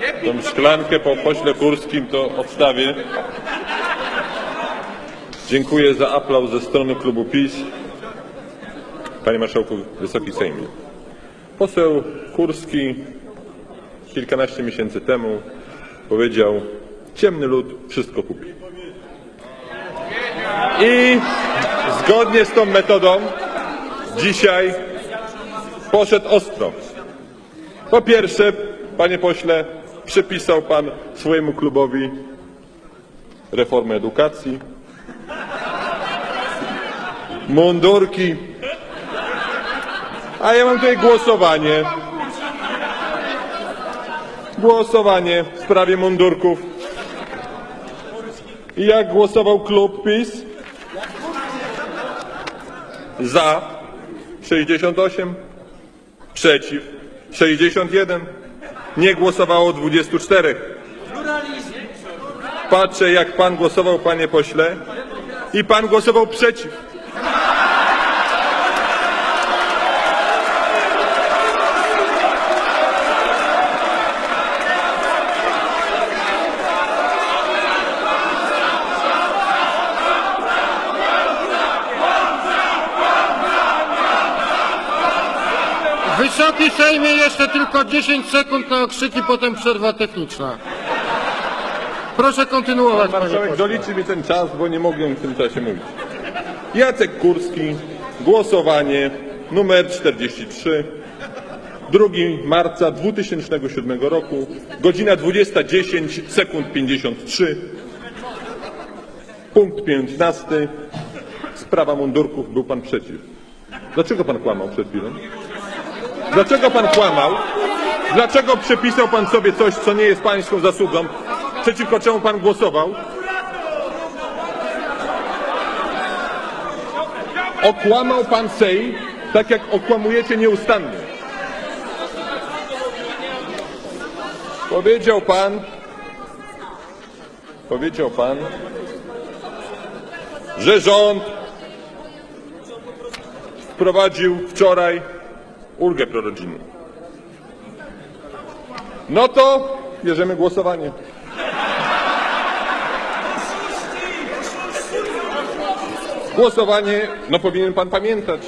Tą szklankę po pośle Kurskim to odstawię. Dziękuję za aplauz ze strony klubu PiS. Panie Marszałku, Wysoki Sejmie. Poseł Kurski kilkanaście miesięcy temu powiedział ciemny lud wszystko kupi. I zgodnie z tą metodą dzisiaj poszedł ostro. Po pierwsze, panie pośle, przypisał pan swojemu klubowi reformę edukacji, mundurki, a ja mam tutaj głosowanie. Głosowanie w sprawie mundurków. I jak głosował klub PiS? Za 68, przeciw 61, nie głosowało 24. Patrzę jak pan głosował, panie pośle, i pan głosował przeciw. Wysoki Sejmie, jeszcze tylko 10 sekund na okrzyki, potem przerwa techniczna. Proszę kontynuować, panie Marszałek pośle. doliczy mi ten czas, bo nie mogłem w tym czasie mówić. Jacek Kurski, głosowanie numer 43, 2 marca 2007 roku, godzina 20.10, sekund 53, punkt 15, sprawa mundurków, był pan przeciw. Dlaczego pan kłamał przed chwilą? Dlaczego pan kłamał? Dlaczego przepisał pan sobie coś, co nie jest pańską zasługą? Przeciwko czemu pan głosował? Okłamał pan Sejm, tak jak okłamujecie nieustannie. Powiedział pan, powiedział pan, że rząd wprowadził wczoraj ulgę prorodzinną. No to bierzemy głosowanie. Głosowanie, no powinien pan pamiętać.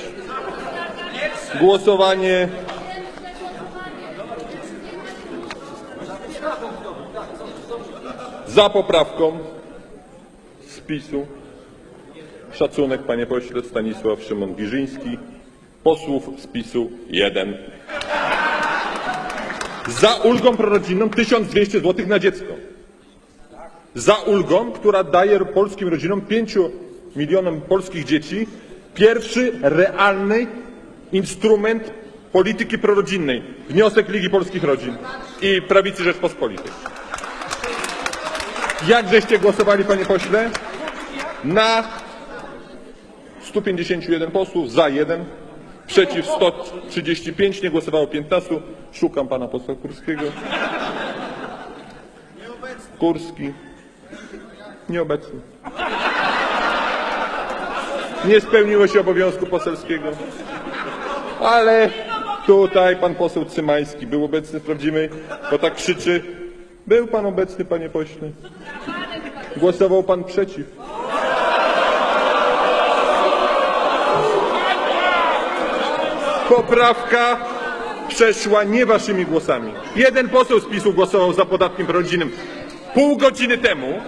Głosowanie za poprawką z PiSu. Szacunek, panie pośle, Stanisław Szymon Giżyński. Posłów z PiSu jeden. Za ulgą prorodzinną 1200 zł na dziecko. Za ulgą, która daje polskim rodzinom 5 milionom polskich dzieci pierwszy realny instrument polityki prorodzinnej. Wniosek Ligi Polskich Rodzin i Prawicy Rzeczpospolitej. Jak żeście głosowali, panie pośle? Na 151 posłów, za 1, przeciw 135, nie głosowało 15. Szukam pana posła Kurskiego. Kurski. Nieobecny. Nie spełniło się obowiązku poselskiego. Ale tutaj pan poseł Cymański był obecny, sprawdzimy, bo tak krzyczy. Był pan obecny, panie pośle. Głosował pan przeciw. Poprawka przeszła nie waszymi głosami. Jeden poseł z PiSu głosował za podatkiem rodzinnym. Pół godziny temu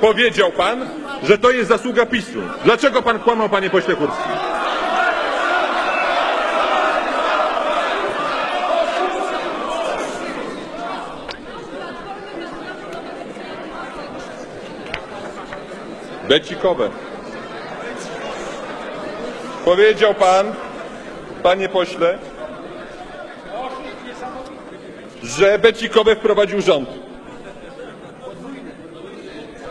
powiedział pan, że to jest zasługa PiSu. Dlaczego pan kłamał, panie pośle Kurski? Becikowe. Powiedział pan, panie pośle, że becikowe wprowadził rząd.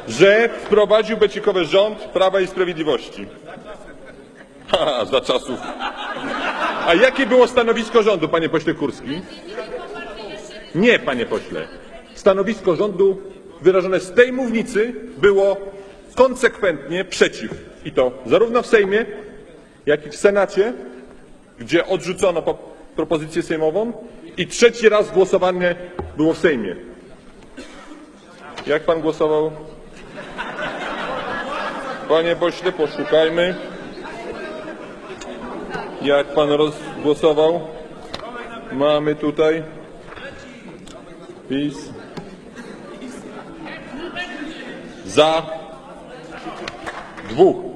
Że wprowadził becikowe rząd Prawa i Sprawiedliwości. Ha, za czasów. A jakie było stanowisko rządu, panie pośle Kurski? Nie, panie pośle. Stanowisko rządu wyrażone z tej mównicy było konsekwentnie przeciw. I to zarówno w Sejmie, jak i w Senacie, gdzie odrzucono po- propozycję sejmową i trzeci raz głosowanie było w Sejmie. Jak pan głosował? Panie pośle, poszukajmy. Jak pan rozgłosował? Mamy tutaj. PiS. Za. Dwóch.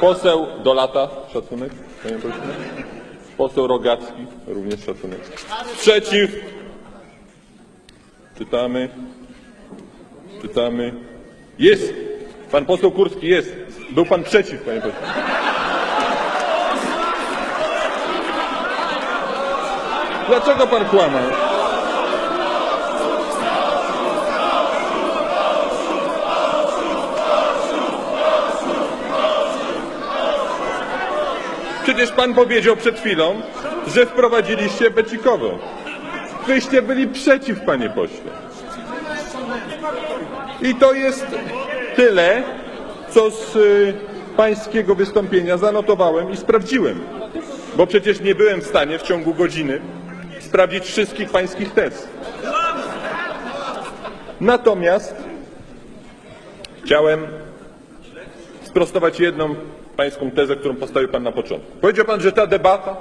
Poseł Dolata, szacunek, panie pośle. Poseł Rogacki, również szacunek. Przeciw. Czytamy. Czytamy. Jest. Pan poseł Kurski jest. Był pan przeciw, panie pośle. Dlaczego pan kłamał? Przecież pan powiedział przed chwilą, że wprowadziliście becikowo. Wyście byli przeciw, panie pośle. I to jest tyle, co z y, pańskiego wystąpienia zanotowałem i sprawdziłem. Bo przecież nie byłem w stanie w ciągu godziny sprawdzić wszystkich pańskich tez. Natomiast chciałem sprostować jedną pańską tezę, którą postawił pan na początku. Powiedział pan, że ta debata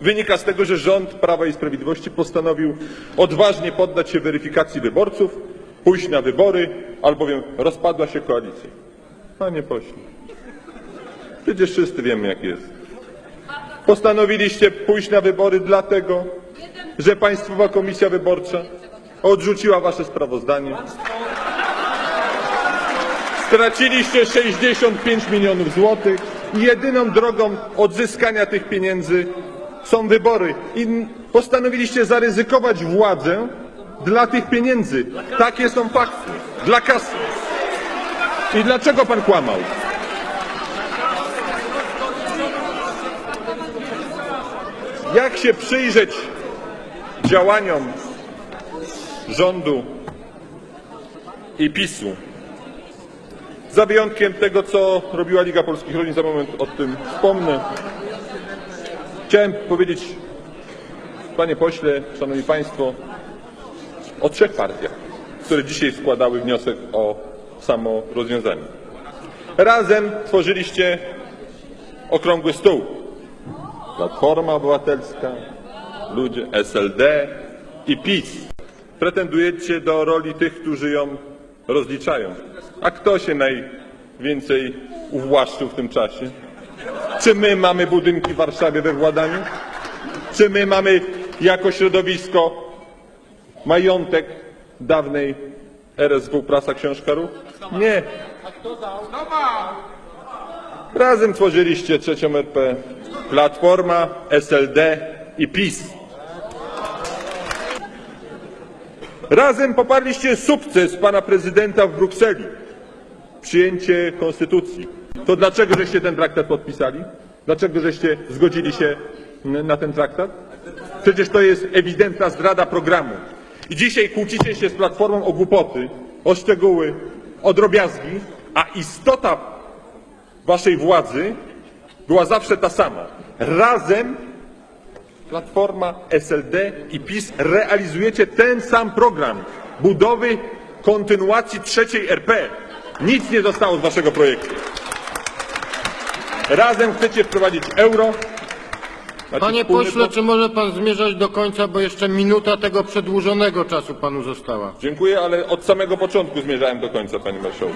wynika z tego, że rząd Prawa i Sprawiedliwości postanowił odważnie poddać się weryfikacji wyborców, pójść na wybory, albowiem rozpadła się koalicja. Panie pośle, przecież wszyscy wiemy jak jest. Postanowiliście pójść na wybory dlatego, że Państwowa Komisja Wyborcza odrzuciła wasze sprawozdanie. Straciliście 65 milionów złotych i jedyną drogą odzyskania tych pieniędzy są wybory. I postanowiliście zaryzykować władzę dla tych pieniędzy. Takie są fakty. Dla kasy. I dlaczego pan kłamał? Jak się przyjrzeć działaniom rządu i PiSu, za wyjątkiem tego, co robiła Liga Polskich Rodzin, za moment o tym wspomnę. Chciałem powiedzieć, panie pośle, szanowni państwo, o trzech partiach, które dzisiaj składały wniosek o samo rozwiązanie. Razem tworzyliście okrągły stół. Platforma Obywatelska, ludzie SLD i PiS. Pretendujecie do roli tych, którzy ją rozliczają. A kto się najwięcej uwłaszczył w tym czasie? Czy my mamy budynki w Warszawie we władaniu? Czy my mamy jako środowisko majątek dawnej RSW Prasa Książka Ruch? Nie. Razem tworzyliście trzecią RP. Platforma, SLD i PiS. Razem poparliście sukces pana prezydenta w Brukseli. Przyjęcie konstytucji. To dlaczego żeście ten traktat podpisali? Dlaczego żeście zgodzili się na ten traktat? Przecież to jest ewidentna zdrada programu. I dzisiaj kłócicie się z Platformą o głupoty, o szczegóły, o drobiazgi, a istota waszej władzy była zawsze ta sama. Razem Platforma, SLD i PiS realizujecie ten sam program budowy kontynuacji trzeciej RP. Nic nie zostało z waszego projektu. Razem chcecie wprowadzić euro. Macie Panie wspólny pośle, po- czy może pan zmierzać do końca, bo jeszcze minuta tego przedłużonego czasu panu została. Dziękuję, ale od samego początku zmierzałem do końca, panie marszałku.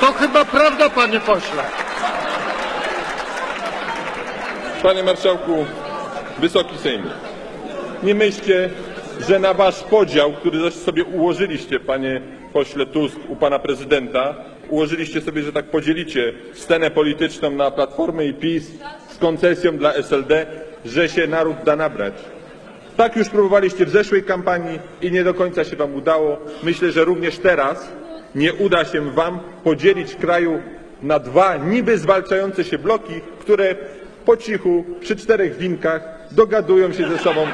To chyba prawda, panie pośle. Panie marszałku, wysoki Sejmie, nie myślcie, że na wasz podział, który zaś sobie ułożyliście, panie pośle Tusk, u pana prezydenta, ułożyliście sobie, że tak podzielicie scenę polityczną na Platformę i PiS z koncesją dla SLD, że się naród da nabrać. Tak już próbowaliście w zeszłej kampanii i nie do końca się wam udało. Myślę, że również teraz nie uda się wam podzielić kraju na dwa niby zwalczające się bloki, które po cichu przy czterech winkach dogadują się ze sobą,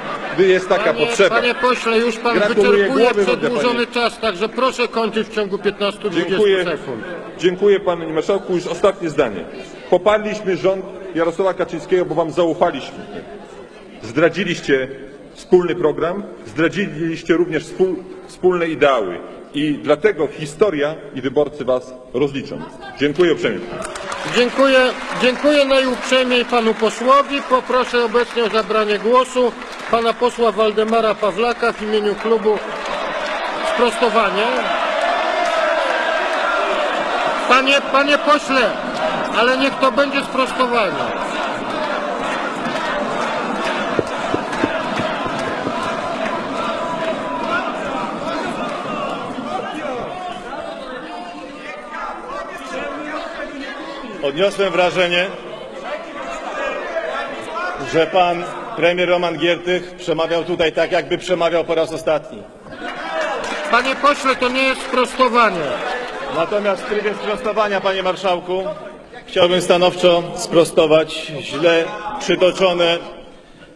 jest taka Panie, potrzeba. panie pośle, już pan Gratuluję wyczerpuje przedłużony czas, także proszę kończyć w ciągu 15-20 Dziękuję, sekund. dziękuję panie marszałku. Już ostatnie zdanie. Poparliśmy rząd Jarosława Kaczyńskiego, bo wam zaufaliśmy. Zdradziliście wspólny program, zdradziliście również wspól, wspólne ideały. I dlatego historia i wyborcy was rozliczą. Dziękuję uprzejmie. Dziękuję, dziękuję najuprzejmiej panu posłowi. Poproszę obecnie o zabranie głosu pana posła Waldemara Pawlaka w imieniu klubu sprostowanie. Panie, panie pośle, ale niech to będzie sprostowanie. Odniosłem wrażenie, że pan premier Roman Giertych przemawiał tutaj tak, jakby przemawiał po raz ostatni. Panie pośle, to nie jest sprostowanie. Natomiast w trybie sprostowania, panie marszałku, chciałbym stanowczo sprostować źle przytoczone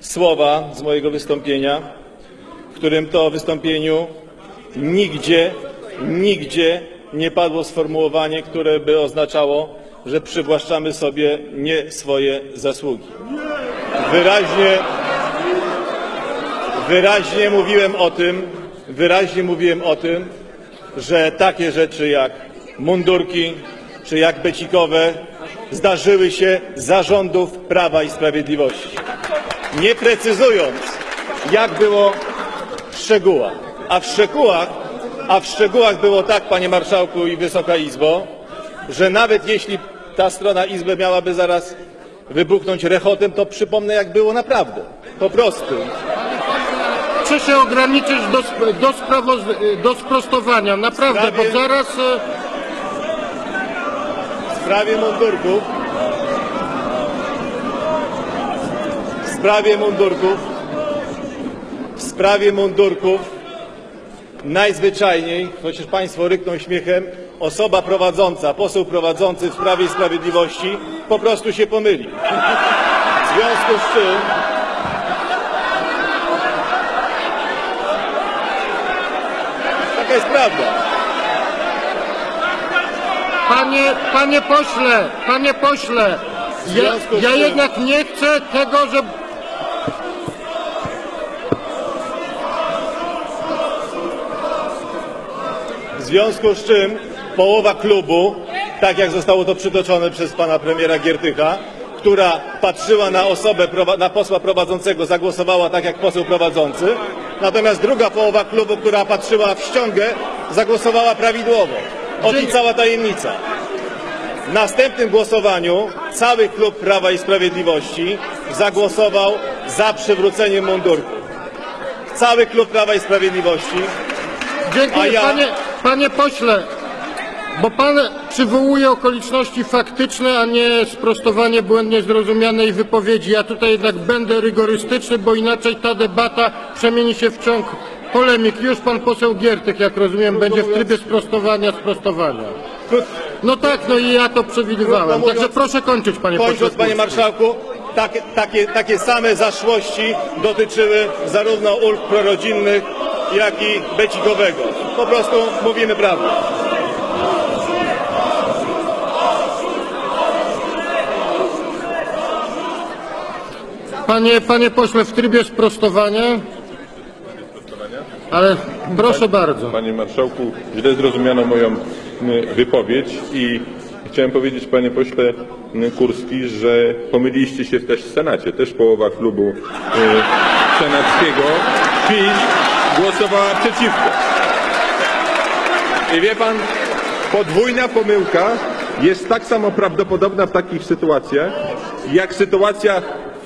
słowa z mojego wystąpienia, w którym to wystąpieniu nigdzie, nigdzie nie padło sformułowanie, które by oznaczało, że przywłaszczamy sobie nie swoje zasługi. Wyraźnie, wyraźnie mówiłem o tym, wyraźnie mówiłem o tym, że takie rzeczy jak mundurki czy jak becikowe zdarzyły się zarządów Prawa i Sprawiedliwości. Nie precyzując, jak było w szczegółach. A w szczegółach, a w szczegółach było tak, panie marszałku i Wysoka Izbo, że nawet jeśli ta strona Izby miałaby zaraz wybuchnąć rechotem, to przypomnę, jak było naprawdę. Po prostu. Proszę się ograniczyć do, sp- do, sprawoz- do sprostowania, naprawdę, bo Sprawie- zaraz... e, W sprawie mundurków. W sprawie mundurków. W sprawie mundurków. Najzwyczajniej, chociaż Państwo rykną śmiechem, osoba prowadząca, poseł prowadzący w Prawie i Sprawiedliwości po prostu się pomyli. W związku z czym taka jest prawda. Panie, panie pośle, panie pośle, ja, ja jednak nie chcę tego, że... związku z czym połowa klubu, tak jak zostało to przytoczone przez pana premiera Giertycha, która patrzyła na osobę, na posła prowadzącego, zagłosowała tak jak poseł prowadzący, natomiast druga połowa klubu, która patrzyła w ściągę, zagłosowała prawidłowo. Oto cała tajemnica. W następnym głosowaniu cały klub Prawa i Sprawiedliwości zagłosował za przywróceniem mundurków. Cały klub Prawa i Sprawiedliwości Dziękuję, A ja- panie, panie pośle, bo pan przywołuje okoliczności faktyczne, a nie sprostowanie błędnie zrozumianej wypowiedzi. Ja tutaj jednak będę rygorystyczny, bo inaczej ta debata przemieni się w ciąg polemik. Już pan poseł Giertych, jak rozumiem, będzie w trybie sprostowania sprostowania. No tak, no i ja to przewidywałem. Także proszę kończyć, panie pośle. Kończąc, panie marszałku, takie, takie, takie same zaszłości dotyczyły zarówno ulg prorodzinnych, jak i becikowego. Po prostu mówimy prawdę. Panie, panie pośle, w trybie sprostowania. Ale proszę bardzo. Panie Marszałku, źle zrozumiano moją wypowiedź i chciałem powiedzieć Panie Pośle Kurski, że pomyliliście się też w Senacie. Też połowa klubu senackiego PiS głosowała przeciwko. I wie Pan, podwójna pomyłka jest tak samo prawdopodobna w takich sytuacjach, jak sytuacja,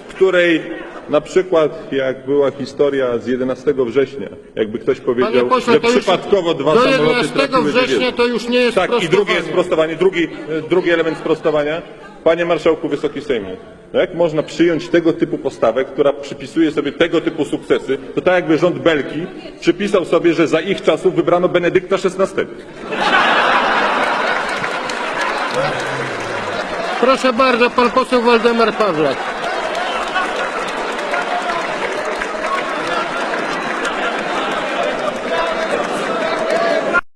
w której na przykład jak była historia z 11 września, jakby ktoś powiedział, pośle, że to już przypadkowo dwa do samoloty 11 trafiły do września to już nie jest Tak, i sprostowanie. drugie jest sprostowanie, drugi, drugi element sprostowania. Panie Marszałku Wysoki Sejmie, no jak można przyjąć tego typu postawę, która przypisuje sobie tego typu sukcesy, to tak jakby rząd Belgii przypisał sobie, że za ich czasów wybrano Benedykta XVI. Proszę bardzo, pan poseł Waldemar Pawlak.